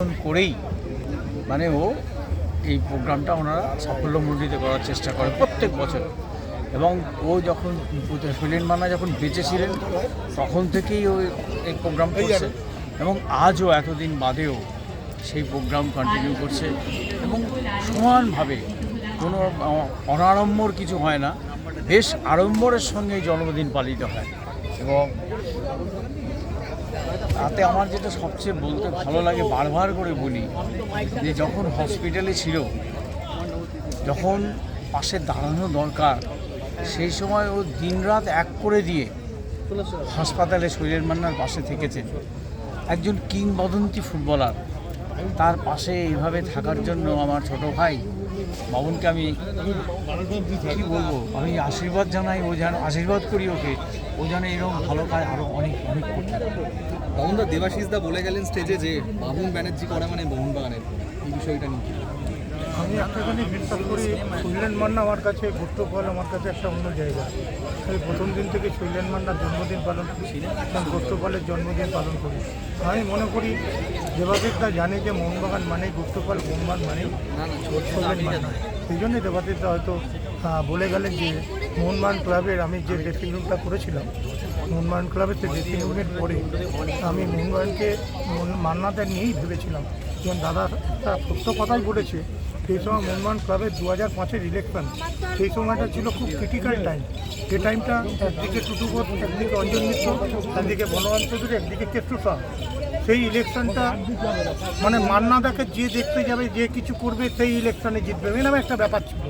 করেই মানে ও এই প্রোগ্রামটা ওনারা সাফল্যমণ্ডিত করার চেষ্টা করে প্রত্যেক বছর। এবং ও যখন সুনীল মান্না যখন বেঁচে ছিলেন তখন থেকেই ও এই প্রোগ্রাম করছে। এবং আজও এতদিন বাদেও সেই প্রোগ্রাম কন্টিনিউ করছে। এবং সমানভাবে কোনো অনাড়ম্বর কিছু হয় না। বেশ আড়ম্বরের সঙ্গে জন্মদিন পালিত হয়। এবং তাতে আমার যেটা সবচেয়ে বলতে ভালো লাগে, বারবার করে বলি যে যখন হসপিটালে ছিল, যখন পাশে দাঁড়ানো দরকার, সেই সময় ও দিনরাত এক করে দিয়ে হাসপাতালে শৈলেন মান্নার পাশে থেকেছেন একজন কিংবদন্তি ফুটবলার, তার পাশে এইভাবে থাকার জন্য আমার ছোট ভাই বাবনকে আমি কি বলব? আমি আশীর্বাদ জানাই, ও যেন আশীর্বাদ করি ওকে। ও যেন এরকম ভালো কাজ আরও অনেক অনেক করতে দেবাশিস দা বলে গেলেন স্টেজে যে মামুন ব্যানার্জি করা মানে মোহনবাগানের, এই বিষয়টা নিয়ে? আমি একটাখানি বিশ্বাস করি শৈলেন মান্না আমার কাছে গুরুত্বফল আমার কাছে একটা অন্য জায়গা। আমি প্রথম দিন থেকে শৈলেন মান্নার জন্মদিন পালন করছি গুপ্তপালের জন্মদিন পালন করি। আমি মনে করি দেবাদিতদা জানে যে মোহনবাগান মানে গুপ্তপাল মোহনবাগান মানে শৈলেন মান্না। সেই জন্যই দেবাদিতদা হয়তো বলে গেলেন যে মোহনবাগান ক্লাবের আমি যে ড্রেসিং রুমটা করেছিলাম, মোহনবাগান ক্লাবের সেই ড্রেসিং রুমের পরে আমি মোহনবাগানকে, মোহন- মান্নাদের নিয়েই ভেবেছিলাম যেমন দাদা সত্য কথাই বলেছে, সেই সময় মোহনবাগান ক্লাবের দু হাজার পাঁচের ইলেকশন সেই সময়টা ছিল খুব ক্রিটিক্যাল টাইম যে টাইমটা একদিকে টুটুবোধ একদিকে অঞ্জন মিত্র, একদিকে বনবান চৌধুরী, একদিকে কেষ্টু শাহ সেই ইলেকশনটা মানে মান্নাদাকে যে দেখতে যাবে, যে কিছু করবে, সেই ইলেকশনে জিতবে, এরকম একটা ব্যাপার ছিল।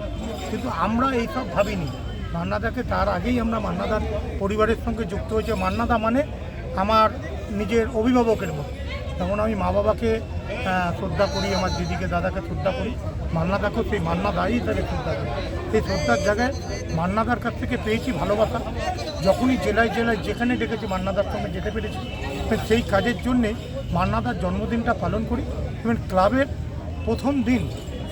কিন্তু আমরা এইসব ভাবিনি। মান্নাদাকে তার আগেই আমরা মান্নাদার পরিবারের সঙ্গে যুক্ত হয়েছে। মান্নাদা মানে আমার নিজের অভিভাবকের মতো। তখন আমি মা বাবাকে শ্রদ্ধা করি, আমার দিদিকে, দাদাকে শ্রদ্ধা করি। মান্না মান্নাদাকেও সেই মান্না মান্নাদাই তাকে শ্রদ্ধা করি। সেই শ্রদ্ধার জায়গায় মান্নাদার কাছ থেকে পেয়েছি ভালোবাসা। যখনই জেলায় জেলায় যেখানে ডেকেছি মান্নাদার সঙ্গে যেতে পেরেছি সেই কাজের জন্যে মান্নাদার জন্মদিনটা পালন করি। এবং ক্লাবের প্রথম দিন,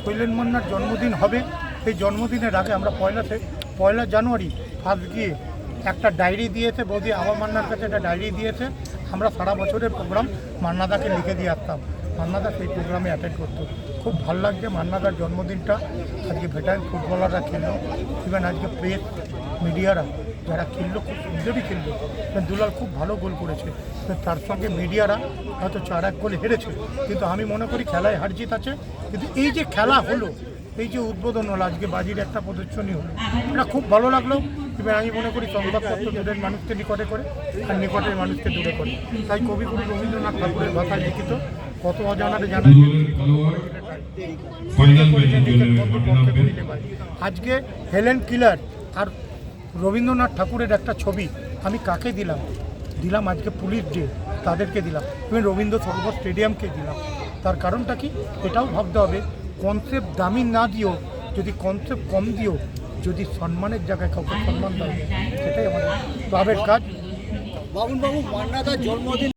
শৈলেন মান্নার জন্মদিন হবে। সেই জন্মদিনের আগে আমরা পয়লাতে পয়লা জানুয়ারি ফার্স্ট গিয়ে একটা ডায়েরি দিয়েছে, বৌদি, আমার মান্নার কাছে একটা ডায়েরি দিয়েছে। আমরা সারা বছরের প্রোগ্রাম মান্নাদাকে লিখে দিয়ে আসতাম। মান্নাদা সেই প্রোগ্রামে অ্যাটেন্ড করতো। খুব ভালো লাগছে মান্নাদার জন্মদিনটা। আজকে ভেটারেন ফুটবলাররা খেললো। ইভেন আজকে প্রেস মিডিয়ারা যারা খেললো, খুব সুন্দরই খেললো। ইভেন দুলাল খুব ভালো গোল করেছে। তার সঙ্গে মিডিয়ারা হয়তো চার এক গোলে হেরেছে। কিন্তু আমি মনে করি খেলায় হার জিত আছে। কিন্তু এই যে খেলা হলো, এই যে উদ্বোধন হলো, আজকে বাজির একটা প্রদর্শনী হলো, এটা খুব ভালো লাগল। এবার আমি মনে করি সংবাদপত্র দূরের মানুষকে নিকটে করে আর নিকটের মানুষকে দূরে করে। তাই কবিগুরু রবীন্দ্রনাথ ঠাকুরের ভাষায় লিখিত কত অজানারে জানা আজকে হেলেন কিলার আর রবীন্দ্রনাথ ঠাকুরের একটা ছবি আমি কাকে দিলাম? দিলাম আজকে পুলিশ ডে তাদেরকে দিলাম। আমি রবীন্দ্র সরোবর স্টেডিয়ামকে দিলাম। তার কারণটা কি? এটাও ভাবতে হবে। কনসেপ্ট দামি না দিও যদি কনসেপ্ট কম দিও যদি সম্মানের জায়গায় কাউকে সম্মান দেয় সেটাই আমাদের ক্লাবের কাজ। বাবুন বাবু মান্নাদার জন্মদিন